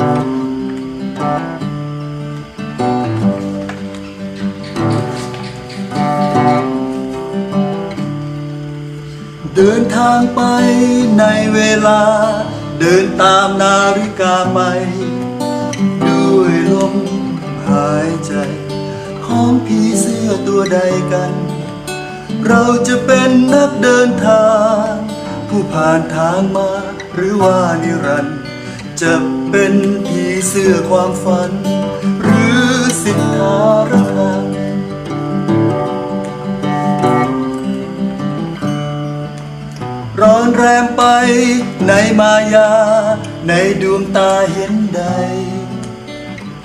เดินทางไปในเวลา เดินตามนาฬิกาไป ด้วยลมหายใจของผีเสื้อตัวใดกัน เราจะเป็นนักเดินทาง ผู้ผ่านทางมาหรือว่านิรันดร จะเป็นผีเสื้อความฝัน หรือสิทธารทางร้อนแรมไปในมายา ในดวงตาเห็นใด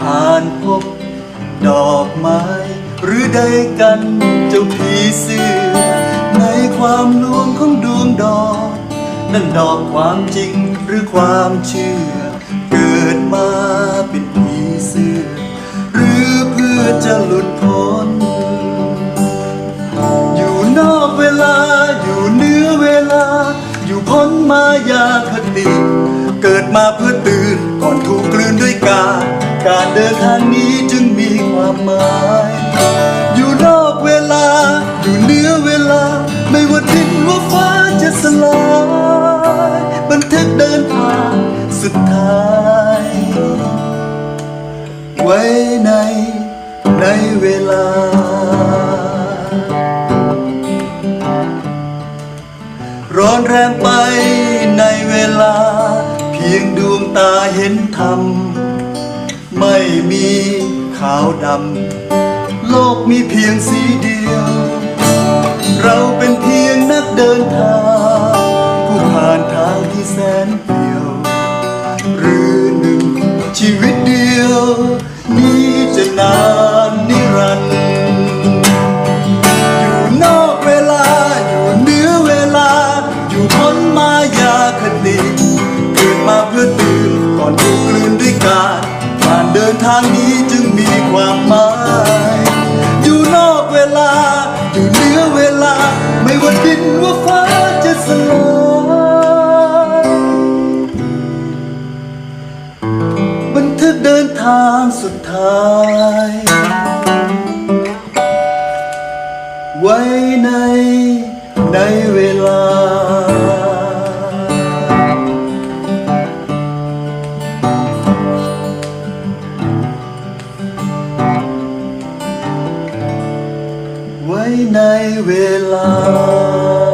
อ่านพบดอกไม้ หรือใดกันเจ้าผีเสื้อ ในความลวงของดวงดอก นั่นดอกความจริงหรือความเชื่อ เกิดมาเป็นผีเสื้อ หรือเพื่อจะหลุดพ้น อยู่นอกเวลาอยู่เหนือเวลา อยู่พ้นมายาคติ เกิดมาเพื่อตื่นก่อนถูกกลืนด้วยกา การเดินทางนี้จึงมีความหมาย แรงไปในเวลา เพียงดวงตาเห็นธรรม ไม่มีขาวดำ โลกมีเพียงสีเดียว เราเป็นเพียงนักเดินทาง ผู้ผ่านทางที่แสน ถูกกลืนด้วยการผ่านเดินทางนี้จึงมีความหมาย อยู่นอกเวลา อยู่เหนือเวลา ไม่ว่าดินว่าฟ้าจะสลายบันทึกเดินทางสุดท้าย ไว้ในในเวลา ในเวลา